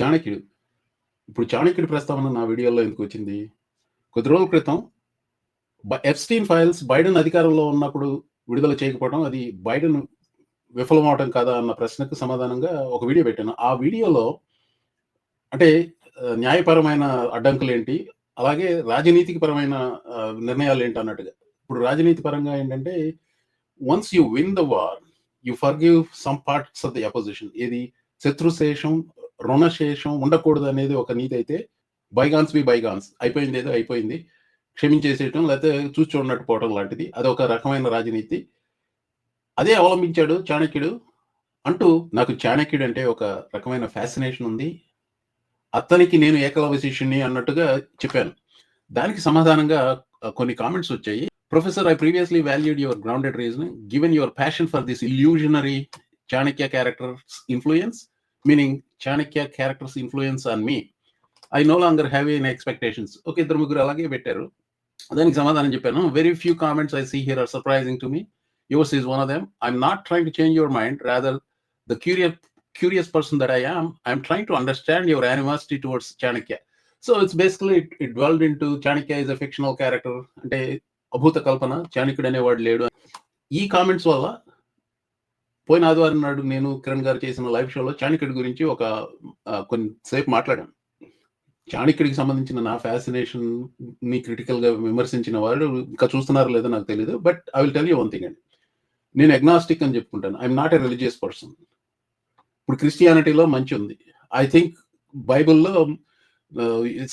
చాణక్యుడు. ఇప్పుడు చాణక్యుడి ప్రస్తావన నా వీడియోలో ఎందుకు వచ్చింది? కొద్ది రోజుల క్రితం ఎఫ్స్టీన్ ఫైల్స్ బైడెన్ అధికారంలో ఉన్నప్పుడు విడుదల చేయకపోవడం అది బైడెన్ విఫలమవ్వటం కాదా అన్న ప్రశ్నకు సమాధానంగా ఒక వీడియో పెట్టాను. ఆ వీడియోలో అంటే న్యాయపరమైన అడ్డంకులు ఏంటి అలాగే రాజనీతికి పరమైన నిర్ణయాలు ఏంటి అన్నట్టుగా. ఇప్పుడు రాజనీతి పరంగా ఏంటంటే once you win the war you forgive some parts of the opposition. ఏది శత్రుశేషం, రుణశేషం ఉండకూడదు అనేది ఒక నీతి అయితే బైగాన్స్ బి బైగాన్స్. అయిపోయింది ఏదో అయిపోయింది. క్షమించేసేయటం లేకపోతే చూసి చూడనట్టు పోవటం లాంటిది. అదొక రకమైన రాజనీతి. అదే అవలంబించాడు చాణక్యుడు. అంటూ నాకు చాణక్యుడు అంటే ఒక రకమైన ఫ్యాసినేషన్ ఉంది. అతనికి నేను ఏకలవ్య అన్నట్టుగా చెప్పాను. దానికి సమాధానంగా కొన్ని కామెంట్స్ వచ్చాయి. Professor I previously valued your grounded reason given your passion for this illusionary Chanakya characters influence meaning Chanakya characters influence on me. I no longer have an expectations. ఒక ఇద్దరు ముగ్గురు అలాగే పెట్టారు. దానికి సమాధానం చెప్పాను. Very few comments I see here are surprising to me. Yours is one of them. I'm not trying to change your mind rather the curious curious person that I am I am trying to understand your animosity towards Chanakya. So it's basically it it dwelled into Chanakya is a fictional character అంటే అభూత కల్పన. చాణక్యుడు అనేవాడు లేడు. ఈ comments వల్ల పోయిన ఆదివారం నాడు నేను కిరణ్ గారు చేసిన లైవ్ షోలో చాణిక్యుడి గురించి ఒక కొంతసేపు మాట్లాడాను. చాణిక్యుడికి సంబంధించిన నా ఫ్యాసినేషన్‌ని క్రిటికల్‌గా విమర్శించిన వాళ్ళు ఇంకా చూస్తున్నారో లేదో నాకు తెలియదు but I will tell you one thing అండి. నేను అగ్నాస్టిక్ అని చెప్పుకుంటాను. I'm not a religious person. ఇప్పుడు క్రిస్టియానిటీలో మంచి ఉంది. ఐ థింక్ బైబిల్‌లో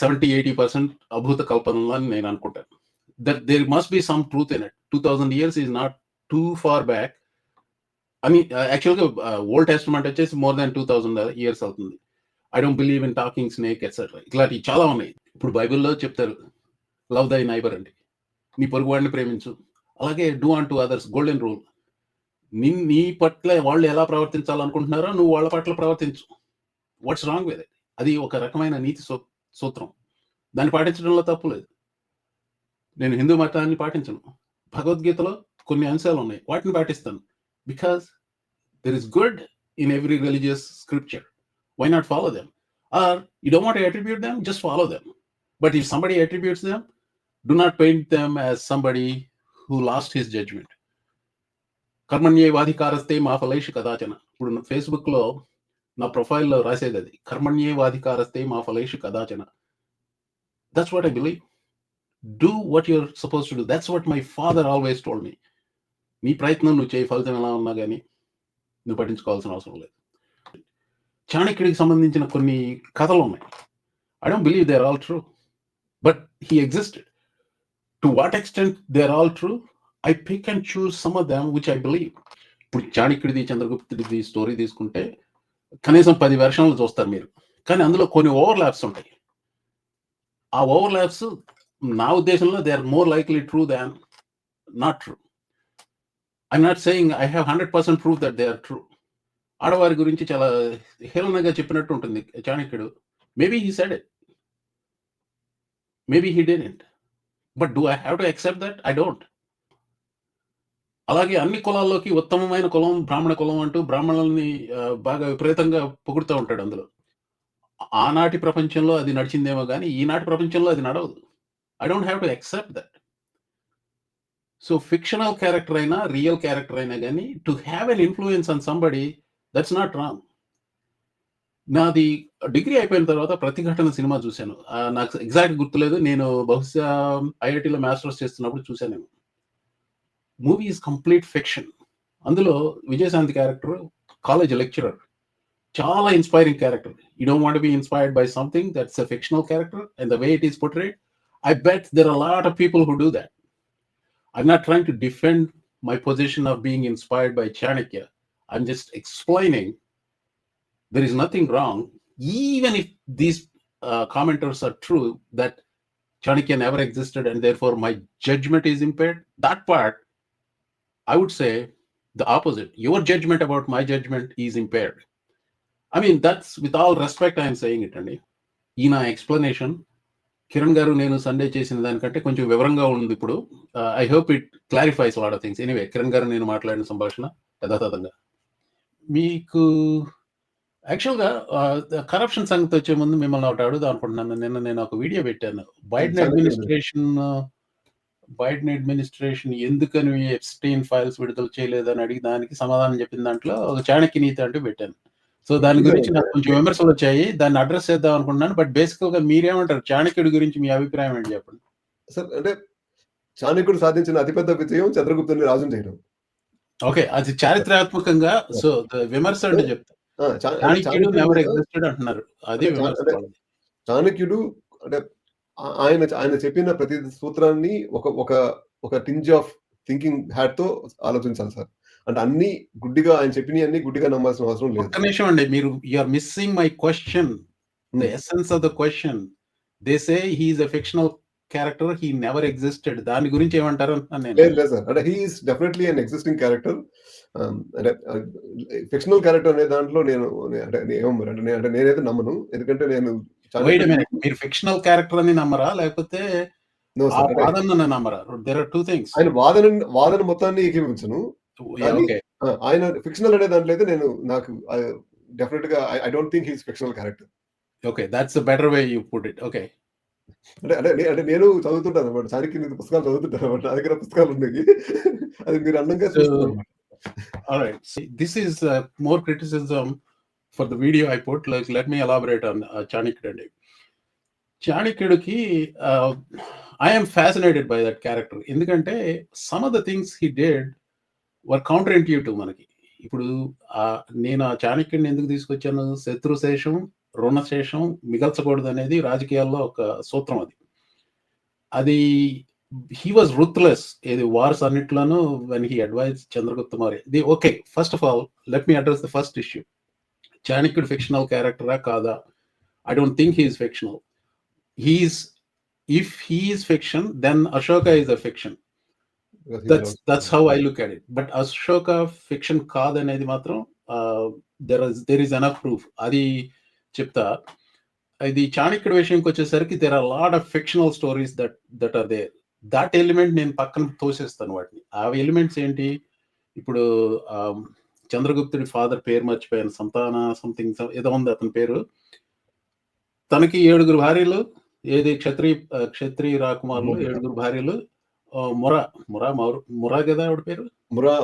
సెవెంటీ ఎయిటీ పర్సెంట్ అభూత కల్పనలు అని నేను అనుకుంటాను. That there must be some truth in it. 2000 years is not too far back. I mean యాక్చువల్‌గా ఓల్డ్ టెస్ట్మెంట్ వచ్చేసి మోర్ దాన్ 2000 ఇయర్స్ అవుతుంది. I don't believe in talking snake etcetera. ఇట్లాంటివి చాలా ఉన్నాయి. ఇప్పుడు బైబిల్‌లో చెప్తారు. లవ్ దై నైబర్ అండి. నీ పొరుగువాడిని ప్రేమించు. అలాగే do unto others golden rule. నిన్ నీ పట్ల వాళ్ళు ఎలా ప్రవర్తించాలనుకుంటున్నారో నువ్వు వాళ్ళ పట్ల ప్రవర్తించు. వాట్స్ రాంగ్ విత్ అది ఒక రకమైన నీతి సూ సూత్రం. దాన్ని పాటించడంలో తప్పు లేదు. నేను హిందూ మతాన్ని పాటించను. భగవద్గీతలో కొన్ని అంశాలు ఉన్నాయి వాటిని పాటిస్తాను. Because there is good in every religious scripture. Why not follow them? Or you don't want to attribute them just follow them. But if somebody attributes them do not paint them as somebody who lost his judgement. కర్మణ్యేవాధికారస్తే మా ఫలైషు కదాచన. ఇప్పుడు ఫేస్‌బుక్‌లో నా ప్రొఫైల్‌లో రాసేదది. కర్మణ్యేవాధికారస్తే మా ఫలైషు కదాచన. That's what I believe. Do what you are supposed to do. That's what my father always told me. నీ ప్రయత్నం నువ్వు చేయి. ఫలితం ఎలా ఉన్నా గాని నువ్వు పట్టించుకోవాల్సిన అవసరం లేదు. చాణక్యుడికి సంబంధించిన కొన్ని కథలు ఉన్నాయి I don't believe they are all true. But he existed. To what extent they are all true I pick and choose some of them which I believe. ఇప్పుడు చాణక్యుడిది, చంద్రగుప్తుడిది స్టోరీ తీసుకుంటే కనీసం పది వెర్షన్‌లు చూస్తారు మీరు. కానీ అందులో కొన్ని ఓవర్ ల్యాబ్స్ ఉంటాయి. ఆ ఓవర్ ల్యాబ్స్ నా ఉద్దేశంలో they are more likely true than not true. I'm not saying I have hundred percent proof that they are true. ఆడవారి గురించి చాలా హేళనగా చెప్పినట్టు ఉంటుంది చాణక్యుడు. Maybe he said it. Maybe he didn't. But do I have to accept that? I don't. అలాగే అన్ని కులాల్లోకి ఉత్తమమైన కులం బ్రాహ్మణ కులం అంటూ బ్రాహ్మణుల్ని బాగా విపరీతంగా పొగుడుతూ ఉంటాడు అందులో. ఆనాటి ప్రపంచంలో అది నడిచిందేమో కానీ ఈనాటి ప్రపంచంలో అది నడవదు. I don't have to accept that. So fictional character అయినా, రియల్ క్యారెక్టర్ అయినా కానీ to have an influence on somebody that's not wrong. నాది డిగ్రీ అయిపోయిన తర్వాత 'ప్రతిఘటన' సినిమా చూశాను నాకు ఎగ్జాక్ట్ గుర్తులేదు. నేను బహుశా ఐఐటీలో మాస్టర్స్ చేస్తున్నప్పుడు చూశాను మూవీ ఈజ్ కంప్లీట్ ఫిక్షన్. అందులో విజయశాంతి క్యారెక్టర్ కాలేజ్ లెక్చరర్. చాలా inspiring character. You don't want be inspired by something that's a fictional character and the way it is portrayed I bet there are lot of people who do that I'm not trying to defend my position of being inspired by Chanakya. I'm just explaining there is nothing wrong, even if these uh, commenters are true, that Chanakya never existed and therefore my judgment is impaired. That part, I would say the opposite. Your judgment about my judgment is impaired. I mean, that's with all respect, I am saying it, Andy. In an explanation, Kiran గారు నేను Sunday చేసిన దానికంటే కొంచెం వివరంగా ఉంది ఇప్పుడు I hope it clarifies lot of things anyway Kiran గారు నేను మాట్లాడిన సంభాషణ యథాతథంగా మీకు యాక్చువల్‌గా కరప్షన్ సంగతి వచ్చే ముందు మిమ్మల్ని ఒకటి అడుగుదాం అనుకుంటున్నాను. నిన్న నేను ఒక వీడియో పెట్టాను. బైడెన్. అడ్మినిస్ట్రేషన్ బైడెన్ అడ్మినిస్ట్రేషన్ ఎందుకని ఎప్‌స్టీన్ ఫైల్స్ విడుదల చేయలేదని అడిగి దానికి సమాధానం చెప్పిన దాంట్లో ఒక చాణక్య నీతి అంటూ పెట్టాను. సో దాని గురించి నాకు కొంచెం విమర్శలొచ్చాయి. దాన్ని అడ్రెస్ చేద్దాం అనుకుంటున్నాను. బట్ బేసికల్‌గా మీరేమంటారు? చాణక్యుడి గురించి మీ అభిప్రాయం ఏంటి చెప్పండి? సార్ అంటే చాణక్యుడు సాధించిన అతిపెద్ద విజయం చంద్రగుప్తుని రాజుని చేయడం. ఓకే. అది చారిత్రాత్మకంగా సో విమర్శ అంటే చెప్తా. ఆ! చా అంటే చాణక్యుడు చాణక్యుడు నెవర్ మీద ఎగ్జిస్టెడ్ అంటున్నారు. అది. చాణక్యుడు అంటే ఆయన ఆయన చెప్పిన ప్రతి సూత్రాన్ని ఒక ఒక ఒక టింజ్ ఆఫ్ థింకింగ్ హ్యాట్‌తో ఆలోచించాలి సార్. అంటే అన్నీ గుడ్డిగా ఆయన చెప్పినయన్నీ గుడ్డిగా నమ్మాల్సిన అవసరం లేదు. ఒక్క నిమిషం అండి. మీరు you are missing my question. The. Essence of the question. They say he is a fictional character. He never existed. దాని గురించి ఏమంటారు నేను. లేదు లేదు సార్. అంటే he is definitely an existing character. అంటే ఫిక్షనల్ క్యారెక్టర్ అనే దాంట్లో నేను అంటే అంటే అంటే నేనైతే నమ్మను. ఎందుకంటే నేను. మీరు ఫిక్షనల్ క్యారెక్టర్ అని నమ్మరా? లేకపోతే నో ఆ సార్. అంటే వాదనని నమ్మరా? There are 2 things. ఆయన వాదన వాదన మొత్తాన్ని ఏకీభవించను. ఆయన ఫిక్షనల్ అనే దాంట్లో అయితే నేను నాకు ఆహ్, డెఫినిట్‌గా I I don't think he is fictional character. Okay. That's a better way you put it. Okay. అంటే అంటే అంటే నేను చదువుతుంటాను అన్నమాట. చాణక్య నీతి పుస్తకాలు చదువుతుంటాను అన్నమాట. నా దగ్గర పుస్తకాలు ఉన్నాయి. అది మీరు అందంగా so చూస్తున్నారన్నమాట. Alright. See, this is uh, more criticism for the video I put. Like, let me elaborate on uh, చాణక్యుడు అండి. చాణక్యుడికి I am fascinated by that character. ఎందుకంటే some of the things he did were counter intuitive మనకి. ఇప్పుడు నేను ఆ చాణక్యుడిని ఎందుకు తీసుకొచ్చాను? శత్రుశేషం, రుణశేషం మిగల్చకూడదనేది రాజకీయాల్లో ఒక సూత్రం అది. అది హీ వాజ్ రుత్లెస్ ఏది వార్స్ అన్నిట్లోనూ when he advise Chandragupta Maurya. The okay. First of all let me address the first issue. చాణక్యుడు ఫిక్షనల్ క్యారెక్టరా? కాదా? I don't think he's fictional. He's if he's fiction then Ashoka is a fiction. That's that's how I look at it. But Ashoka fiction కాదనేది మాత్రం there there is enough proof. అది చెప్తా. ఇది చాణక్యుడి విషయంకొచ్చేసరికి there are lot of fictional stories that that are there. That element నేను పక్కన తోసేస్తాను వాటిని. ఆ ఎలిమెంట్స్ ఏంటి? ఇప్పుడు చంద్రగుప్తుడి ఫాదర్ పేరు మర్చిపోయాను. సంతాన సంథింగ్ ఏదో ఉంది అతని పేరు. తనకి 7 భార్యలు. ఏది క్షత్రియ క్షత్రియ రాకుమారులు. 7 భార్యలు. ముర ముర మౌర్ ముర గదా ఆవిడ పేరు? మురా!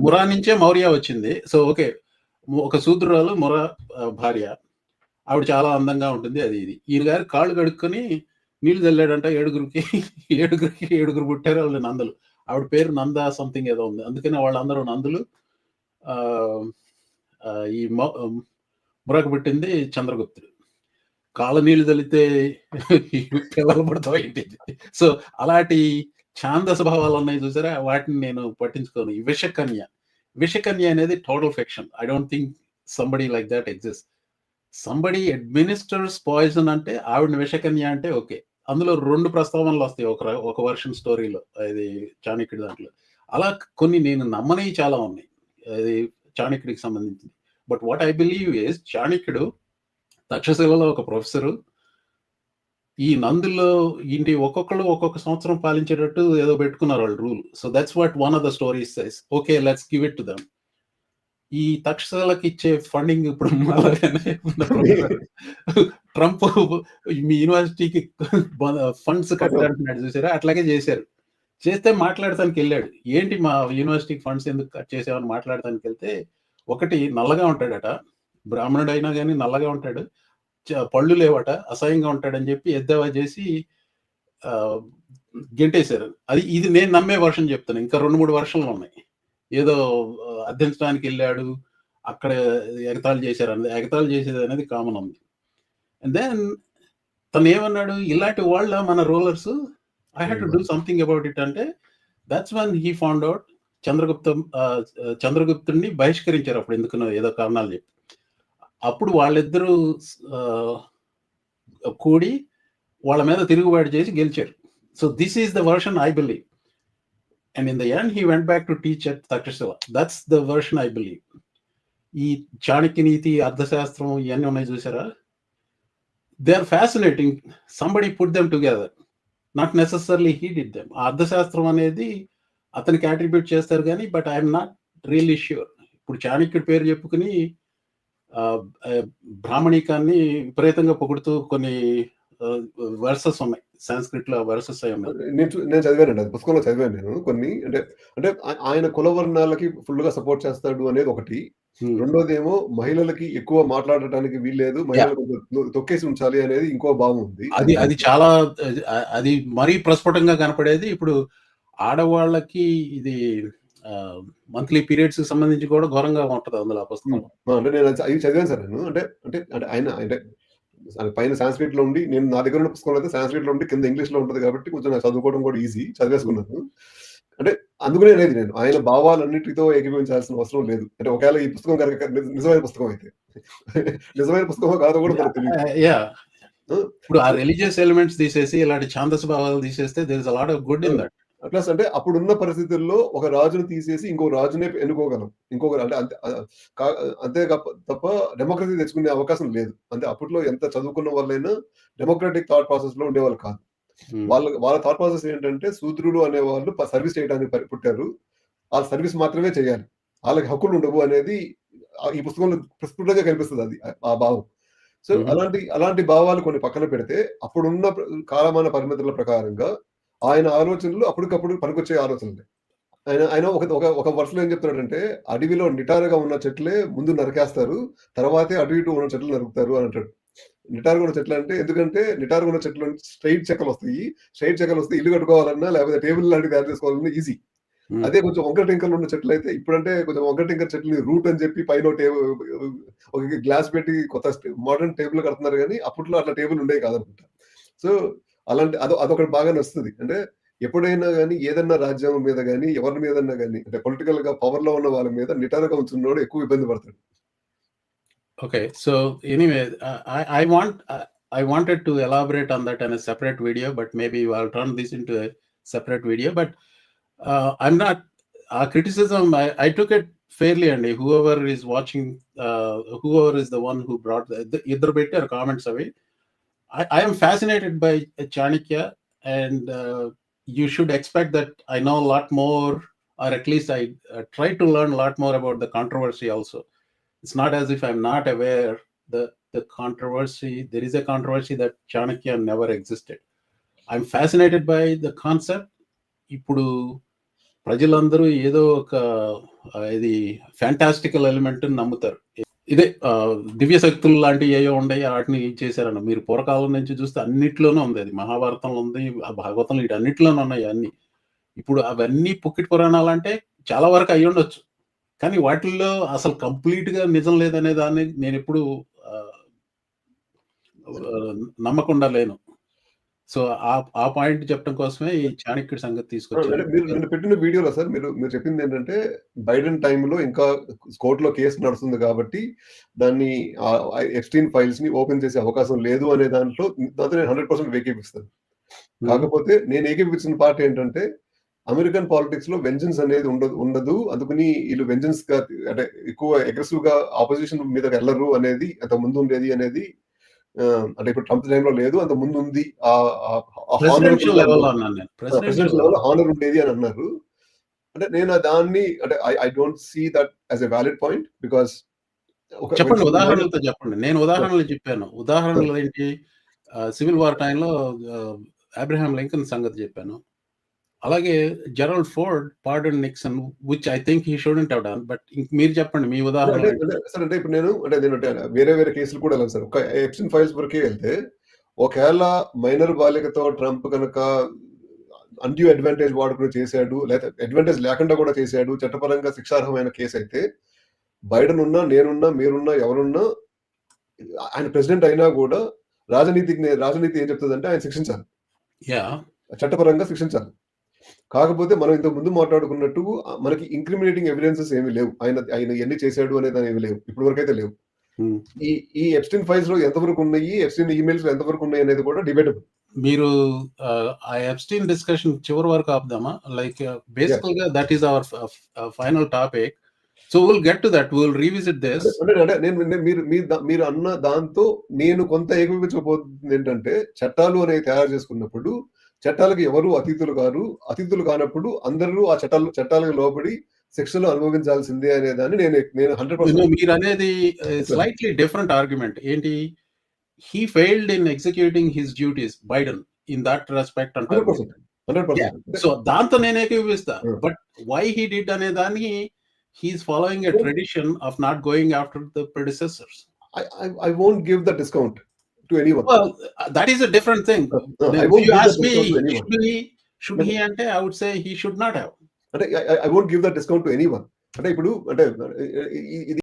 మురా నుంచే మౌర్య వచ్చింది. So okay. ఒక శూద్రురాలు ముర భార్య. ఆవిడ చాలా అందంగా ఉంటుంది. అది ఇది. ఈయన గారు కాళ్ళు కడుక్కొని నీళ్ళు చల్లాడంట ఏడుగురికి. ఏడుగురికి ఏడుగురు పుట్టారు. వాళ్ళు నందలు. ఆవిడ పేరు నంద సంథింగ్ ఏదో ఉంది. అందుకనే వాళ్ళందరూ నందులు. ఈ మురకు పుట్టింది చంద్రగుప్తుడు. కాళ్ళ నీళ్ళు చల్లితే పిల్లలు పడతాయి సో అలాంటి ఛాందస భావాలు ఉన్నాయి చూసారా? వాటిని నేను పట్టించుకోను. విషకన్య. విషకన్య అనేది total fiction. I don't think somebody like that exist. Somebody administers poison అంటే ఆవిడ విషకన్య అంటే ఓకే. అందులో రెండు ప్రస్తావనలు వస్తాయి ఒక ఒక వర్షన్ స్టోరీలో. అది చాణక్యుడి దాంట్లో. అలా కొన్ని నేను నమ్మనివి చాలా ఉన్నాయి. అది చాణక్యుడికి సంబంధించింది. But what I believe is చాణక్యుడు తక్షశిలలో ఒక ప్రొఫెసరు. ఈ నందుల్లో ఇంటి ఒక్కొక్కళ్ళు ఒక్కొక్క సంవత్సరం పాలించేటట్టు ఏదో పెట్టుకున్నారు వాళ్ళు rule. So that's what one of the stories says okay. Let's give it to them ఈ తక్షశాలకు ఇచ్చే ఫండింగ్ ఇప్పుడు ట్రంప్ మీ యూనివర్సిటీకి ఫండ్స్ కట్టంటున్నాడు చూసారా? అట్లాగే చేశారు. చేస్తే మాట్లాడటానికి వెళ్ళాడు ఏంటి మా యూనివర్సిటీకి ఫండ్స్ ఎందుకు కట్ మాట్లాడటానికి వెళ్తే ఒకటి నల్లగా ఉంటాడట. బ్రాహ్మణుడైనా గాని నల్లగా ఉంటాడు. పళ్ళు లేవట. అసహ్యంగా ఉంటాడని చెప్పి ఎద్దేవా చేసి గెంటేశారు. అది ఇది నేను నమ్మే వెర్షన్ చెప్తున్నా. ఇంకా 2, 3 వెర్షన్‌లున్నాయి. ఏదో ఆహ్, అర్థించడానికెళ్ళాడు. అక్కడ ఎగతాళి చేశారన్నది. ఎగతాళి చేసేదనేది కామన్ ఉంది. అండ్ దెన్ తనేమన్నాడు? ఇలాంటి వాళ్ళ మన rulers I had to do something about it అంటే that's when he found out Chandraguptam చంద్రగుప్తుడిని బహిష్కరించారు అప్పుడు ఎందుకనో ఏదో కారణాలు చెప్పి. అప్పుడు వాళ్ళిద్దరూ కూడి వాళ్ళ మీద తిరుగుబాటు చేసి గెలిచారు. So this is the version I believe. And in the end he went back to teach at Takshashila. That's the version I believe. ఈ చాణక్య నీతి, అర్థశాస్త్రం ఇవన్నీ ఉన్నాయి చూసారా? They are fascinating. Somebody put them together. Not necessarily he did them. ఆ అర్థశాస్త్రం అనేది అతనికి contribute చేస్తారు కానీ but I not really sure. ఇప్పుడు చాణక్యుడి పేరు చెప్పుకుని బ్రాహ్మణికాన్ని విపరీతంగా పొగుడుతూ కొన్ని వెర్సెస్ ఉన్నాయి. సాంస్క్రిట్‌లో వెర్సెస్ అయి ఉన్నాయి. నేను చదివానండి. అది పుస్తకంలో చదివాను నేను కొన్ని. అంటే, అంటే ఆయన కుల వర్ణాలకి ఫుల్‌గా సపోర్ట్ చేస్తాడు అనేది ఒకటి. హ్మ్. రెండోదేమో మహిళలకి ఎక్కువ మాట్లాడటానికి వీల్లేదు. యాహ్! మహిళలు కొంచెం తొ తొక్కేసి ఉంచాలి అనేది ఇంకో భావం ఉంది. అది అది చాలా అది మరీ ప్రస్ఫుటంగా కనపడేది. ఇప్పుడు ఆడవాళ్ళకి ఇది మంత్లీ పీరియడ్స్‌కి సంబంధించి కూడా ఘోరంగా ఉంటది అందులో ఆ. పుస్తకంలో. ఆ! అంటే నేను అవి చదివాను సార్ నేను. అంటే, అంటే, అంటే ఆయన అంటే పైన సాంస్క్రిట్‌లో ఉండి నేను నా దగ్గర ఉన్న పుస్తకంలో అయితే సాంస్క్రిట్‌లో ఉండి కింద ఇంగ్లీష్‌లో ఉంటది కాబట్టి కొంచెం నాకు చదువుకోవడం కూడా ఈజీ. చదివేసుకున్నాను. అంటే అందుకనే అనేది నేను. ఆయన భావాలన్నిటితో ఏకీభవించాల్సిన అవసరం లేదు. అంటే ఒకవేళ ఈ పుస్తకం గనక ని నిజమైన పుస్తకం అయితే. నిజమైన పుస్తకమో కాదో కూడా! ఇప్పుడు ఆ రిలిజియస్ ఎలిమెంట్స్ తీసేసి ఇలాంటి ఛాందస భావాలు తీసేస్తే there is a lot of good in. That. Plus అంటే అప్పుడున్న పరిస్థితుల్లో ఒక రాజుని తీసేసి ఇంకో రాజునే ఎన్నుకోగలం. ఇంకొక అంటే అంతే అంతే తప్ప డెమోక్రసీ తెచ్చుకునే అవకాశం లేదు. అంటే అప్పట్లో ఎంత చదువుకున్న వాళ్ళైనా డెమోక్రాటిక్ థాట్ ప్రాసెస్‌లో ఉండేవాళ్ళు కాదు. హ్మ్. వాళ్ళ వాళ్ళ థాట్ ప్రాసెస్ ఏంటంటే శూద్రులు అనేవాళ్ళు ప సర్విస్ చేయడానికి పుట్టారు. ఆ సర్విస్ మాత్రమే చేయాలి. ఆళ్ళకి హక్కులు ఉండవు అనేది ఈ పుస్తకంలో ప్రస్ఫుటంగా కనిపిస్తది అది. ఆ భావం. సో, హుహు. అలాంటి అలాంటి భావాలు కొన్ని పక్కన పెడితే అప్పుడున్న కాలమాన పరిమితుల ప్రకారంగా ఆయన ఆలోచనలు అప్పటికప్పుడు పనికొచ్చే ఆలోచనలే. ఆయన ఆయన ఒక ఒక ఒక వరుసలో ఏం చెప్తున్నాడంటే, "అడవిలో నిటారుగా ఉన్న చెట్లే ముందు నరికేస్తారు. తర్వాతే అటు ఇటు ఉన్న చెట్లు నరుకుతారు" అని అంటాడు. నిటారుగా ఉన్న చెట్లంటే ఎందుకంటే నిటారుగా ఉన్న చెట్లు స్ట్రెయిట్ చెక్కలొస్తాయి. స్ట్రెయిట్ చెక్కలొస్తే ఇల్లు కట్టుకోవాలన్నా లేకపోతే టేబుల్ లాంటివి తయారు చేసుకోవాలన్నా ఈజీ. అదే కొంచెం వంకర టింకర్లు ఉన్న చెట్లయితే ఇప్పుడంటే కొంచెం వంకర టింకర్ చెట్లని రూట్ అని చెప్పి పైన టే ఒక గ్లాస్ పెట్టి కొత్త మోడర్న్ టేబుల్ కడుతున్నారు గానీ అప్పట్లో అట్లా టేబుల్ ఉండేవి కాదనుకుంటా. సో, అలాంటి అదో అదొకటి బాగా వస్తుంది. అంటే ఎప్పుడైనా కానీ ఏదన్నా రాజ్యం మీద కానీ ఎవరి మీద కానీ అంటే పొలిటికల్గా పవర్లో ఉన్న వాళ్ళ మీద నిటారుగా ఉంచున్నోడు ఎక్కువ ఇబ్బంది పడతాడు. Okay. So anyway I want I wanted to elaborate on that అనే సెపరేట్ వీడియో బట్ మేబీ వాళ్ళు turn this into separate video. But I'm not a criticism I I took it fairly అండి. Whoever is watching whoever is the one who brought ఇద్దరు పెట్టారు comments అవి. I, I am fascinated by Chanakya, and uh, you should expect that I know a lot more, or at least I uh, try to learn a lot more about the controversy also it's not as if I'm not aware the the controversy. There is a controversy that Chanakya never existed. I'm fascinated by the concept. ఇప్పుడు ప్రజలందరూ ఏదో ఒక ఆ, ఇది ఫ్యాంటాస్టికల్ element నమ్ముతారు ఇదే ఆ, దివ్య శక్తులు లాంటివి ఏవో ఉన్నాయి వాటిని చేశారన్న. మీరు పూర్వకాలం నుంచి చూస్తే అన్నిట్లోనే ఉంది అది. మహాభారతంలో ఉంది ఆ భాగవతంలో అన్నిట్లోనే ఉన్నాయి అన్ని. ఇప్పుడు అవన్నీ పుక్కిట్ పురాణాలు అంటే చాలా వరకు అయి ఉండొచ్చు. కానీ వాటిల్లో అసలు కంప్లీట్గా నిజం లేదనే దాన్ని నేను ఎప్పుడు ఆ, నమ్మకుండా లేను. సో ఆ ఆ పాయింట్ చెప్పడం కోసమే ఈ చాణక్యుడి సంగతి! అంటే మీరు పెట్టిన వీడియోలో సార్ మీరు మీరు చెప్పిందేంటంటే బైడెన్ టైమ్‌లో ఇంకా కోర్ట్‌లో కేస్ నడుస్తుంది కాబట్టి దాన్ని ఆహ్, ఎప్‌స్టీన్ ఫైల్స్‌ని ఓపెన్ చేసే అవకాశం లేదు అనే దాంట్లో దాంతో నేను 100% ఏకీభవిస్తాను. కాకపోతే నేను ఏకీభవించిన పార్ట్ ఏంటంటే అమెరికన్ పాలిటిక్స్‌లో వెంజన్స్ అనేది ఉండదు ఉండదు. అందుకని ఈళ్ళు వెంజన్స్‌గా అంటే ఎక్కువ అగ్రెసివ్‌గా అపోజిషన్ మీదకి ఎళ్ళరు అనేది అంతకు ముందు ఉండేది అనేది అంటే ఇప్పుడు ట్రంప్ టైమ్‌లో లేదు. అంతకు ముందు ఉంది. హానర్ ఉండేది అని అన్నారు. అంటే నేను దాన్ని అంటే I I don't see that as a valid point ఒక చెప్పండి ఉదాహరణలతో చెప్పండి నేను ఉదాహరణలు చెప్పాను ఉదాహరణలు ఏంటి సివిల్ వార్ టైంలో అబ్రహాం లింకన్ సంగతి చెప్పాను అలాగే Gerald Ford pardon Nixon which I think he shouldn't have done but మీరు చెప్పండి మీ ఉదాహరణ సార్ అంటే ఇప్పుడు నేను అంటే నేను వేరే వేరే కేసులు కూడా వెళ్ళాను సార్. ఒక ఎప్సిన్ ఫైల్స్ వరకే వెళ్తే ఒకవేళ మైనర్ బాలికతో ట్రంప్ కనుక అన్‌డ్యూ అడ్వాంటేజ్ వాడుకుని చేశాడు. లేకపోతే అడ్వాంటేజ్ లేకుండా కూడా చేశాడు. చట్టపరంగా శిక్షార్హమైన కేసు అయితే బైడెన్ ఉన్నా, నేనున్నా, మీరున్నా, ఎవరున్నా ఆయన ప్రెసిడెంట్ అయినా కూడా రాజనీతికి రాజనీతి ఏం చెప్తదంటే ఆయన శిక్షించాలి. యా చట్టపరంగా శిక్షించాలి. కాకపోతే మనం ఇంతకు ముందు మాట్లాడుకున్నట్టు మనకి ఇంక్రిమినేటింగ్ ఎవిడెన్సెస్ ఏమి లేవు. ఆయన ఆయన ఎన్ని చేశాడు అనేది ఏమి లేవు. ఇప్పటి వరకైతే లేవు. ఈ ఈ ఎప్స్టీన్ ఫైల్స్‌లో ఎంతవరకు ఉన్నాయి? ఎప్స్టీన్ ఈమెయిల్స్‌లో ఎంతవరకు ఉన్నాయి అనేది కూడా డిబేటబుల్. మీరు ఆ ఎప్స్టీన్ డిస్కషన్ చివరి వరకు ఆపుదామా లైక్ బేసికల్గా that is our final topic so will get to that will revisit this నేను మీరు మీరు అన్న దాంతో నేను కొంత ఏకీభవించకపోతుంది ఏంటంటే చట్టాలు అనేవి తయారు చేసుకున్నప్పుడు చట్టాలకు ఎవరు అతీతులు కారు. అతీతులు కానప్పుడు అందరూ ఆ చట్టాలు చట్టాలకు లోబడి శిక్షలు అనుభవించాల్సిందే అనే దాన్ని నేను నేను హండ్రెడ్ పర్సెంట్ మీరు అనేది స్లైట్లీ డిఫరెంట్ ఆర్గ్యుమెంట్ ఏంటి? He failed in executing his duties Biden in that respect percent so దాంతో నేను Hmm. But why he did అనే దాన్ని he's following a. Tradition of not going after the predecessors I won't give the discount To anyone Well, uh, that is a different thing. I If won't you give the ask me, discount to anyone should he, should he అంటే I would say he should not have. అంటే I won't give the discount to anyone అంటే ఇప్పుడు అంటే ఇది